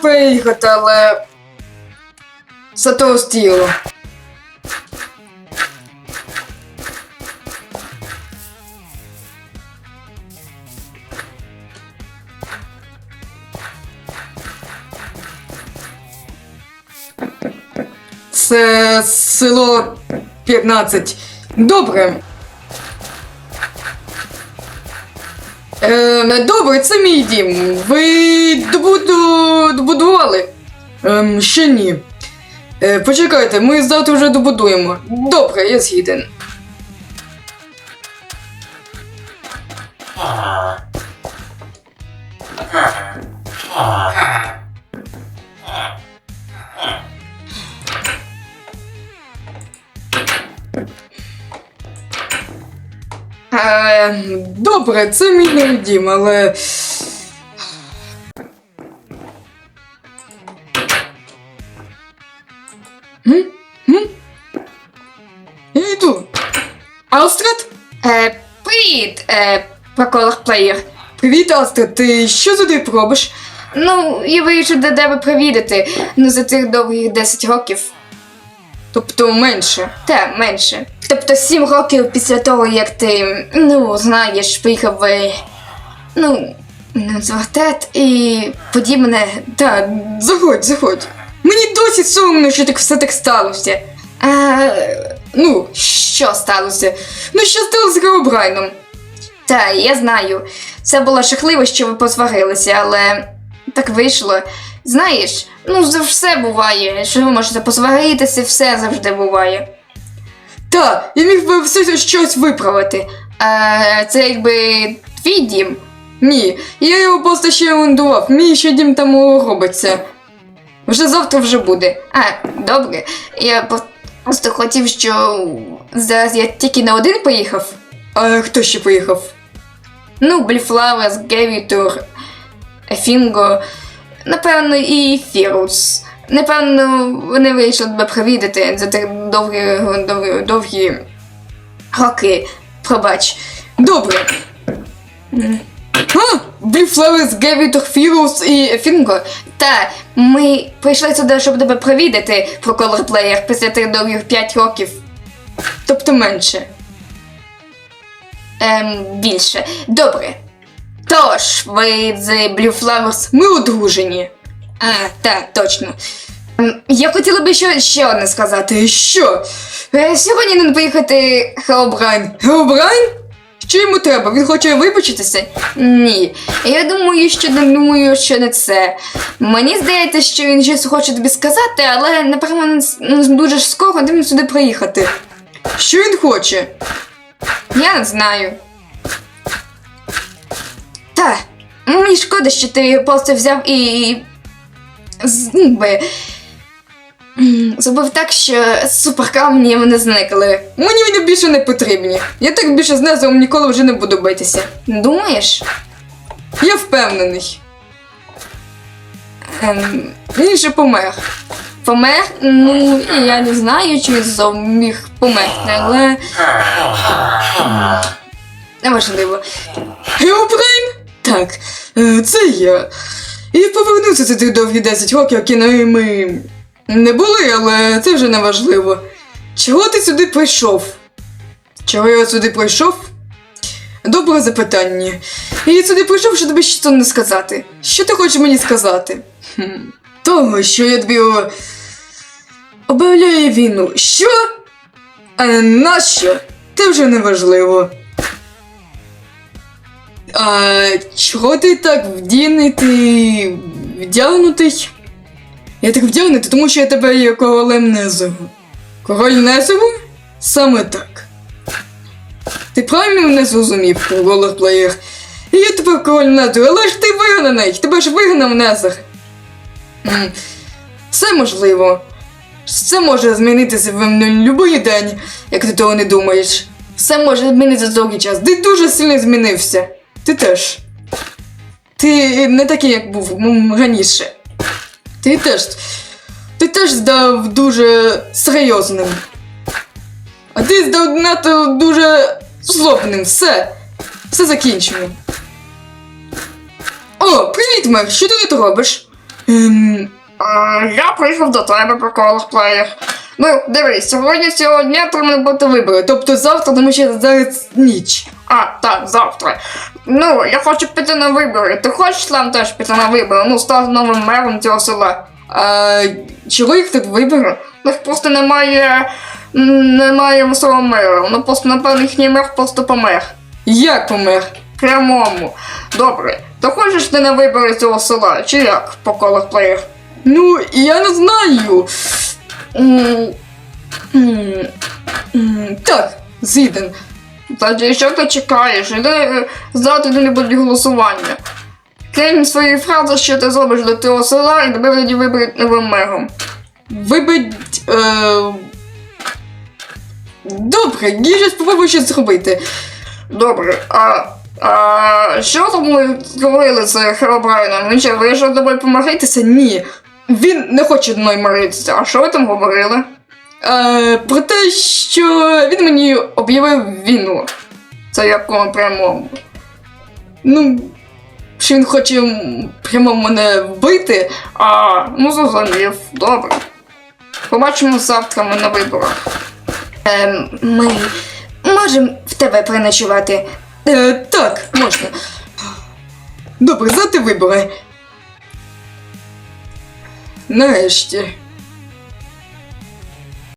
можу переїхати, але. Це того. Це село 15. Добре. Е, добре, це мій дім. Ви? Ем, ще ні. Е, почекайте, ми завтра вже добудуємо. Добре, я згіден. Е, добре, це мій дім, але. Е, привіт, е, проколор плеєр. Привіт, Алстрад, ти що туди робиш? Ну, я вирішив до тебе привідати, ну за тих довгих 10 років. Тобто менше. Та, менше. Тобто 7 років після того, як ти, ну, знаєш, приїхав в, ну, на квартет і подібне. Так, заходь, заходь. Мені досі соромно, що так все так сталося. Е, Ну, що сталося? ну що сталося з Геобрайном? Та, я знаю. Це було жахливо, що ви посварилися, але так вийшло. Знаєш, ну за все буває, що ви можете посваритися, все завжди буває. Та, я міг би все щось виправити. Е, це якби твій дім. Ні, я його просто ще орендував. Мій ще дім там робиться. Вже завтра вже буде. А, добре. Я просто хотів, що зараз я тільки на один поїхав. А хто ще поїхав? Ну, Бліфлаверс, Гевітур, Фінго, напевно, і Фірус. Напевно, вони вийшли тебе привідати за тих довгі, довгі, довгі роки. Пробач. Добре. А, Бліфлавес, Гевітор, Фірус і Фінго, та ми прийшли сюди, щоб тебе привідати про колорплеєр після тих довгих 5 років. тобто менше. Ем, більше. Добре. Тож, ви з Blue Flowers Ми одружені. А, так, точно. Ем, Я хотіла би ще, ще одне сказати. Що? Е, Сьогодні не поїхати Хелбрайн. Геобрайн? Що йому треба? Він хоче вибачитися? Ні. Я думаю, що не думаю, що не це. Мені здається, що він щось хоче тобі сказати, але напевно ну, дуже скоро ти сюди приїхати. Що він хоче? Я не знаю. Та, мені шкода, що ти просто взяв і. з- ну, Зробив так, що суперкамені вони зникли. Мені вони більше не потрібні. Я так більше з Незером ніколи вже не буду битися. Думаєш? Я впевнений. Ем, Він же помер. помер? Ну, я не знаю, чи він зміг померти, але. Неважливо. Геобрайн? Так, е, це я. І повернуся за тих довгі 10 років, які ми не були, але це вже не важливо. Чого ти сюди прийшов? Чого я сюди прийшов? Добре запитання. Я сюди прийшов, щоб тобі щось не сказати. Що ти хочеш мені сказати? Хм. Того, що я тобі об'являю війну. Що? А нащо? Це вже не важливо. А чого ти так вдінутий, вдягнутий? Я так вдягнутий, тому що я тебе є королем Незору. Король Незору? Саме так. Ти правильно мене зрозумів, ролерплеєр? Я тепер король Незору, але ж ти вигнаний! Тебе ж вигнав Незор. М, Все можливо. Все може змінитися в будь-який день, як ти того не думаєш. Все може змінитися за довгий час. Ти дуже сильно змінився. Ти теж. Ти не такий, як був раніше. Ти теж. Ти теж здав дуже серйозним. А ти здав надто дуже злобним. Все. Все закінчено. О, привіт, Мер, що ти тут робиш? Ем, я приїхав до тебе по колорплеєр. Ну, дивись, сьогодні цього дня треба бути вибори. тобто завтра, тому що зараз ніч. А, так, завтра. Ну, я хочу піти на вибори. Ти хочеш там теж піти на вибори? Ну, стати новим мером цього села. А чого їх тут вибори? Них просто немає. Немає свого мера. Ну просто, напевно, їхній мер просто помер. Як помер? Прямому. Добре. То хочеш ти на вибори цього села? Чи як по колах плеєр? Ну, я не знаю. Так, згіден. Тоді що ти чекаєш? Іди е, завтра не буде голосування. Кинь свої фрази, що ти зробиш до цього села, і тебе тоді виберуть новим мером. Вибить. Е... Добре, я щось спробую щось зробити. Добре, а. А що там говорили з Херобрайном? Він ще до мною помиритися? Ні. Він не хоче мною миритися. А що ви там говорили? Е, про те, що він мені об'явив війну. Це якому прямому. Ну, що він хоче прямо мене вбити. А, ну зрозумів, добре. Побачимо завтра ми на виборах. Ем, ми можемо в тебе переночувати. Е, так, можна. Добре, завтра вибори. Нарешті.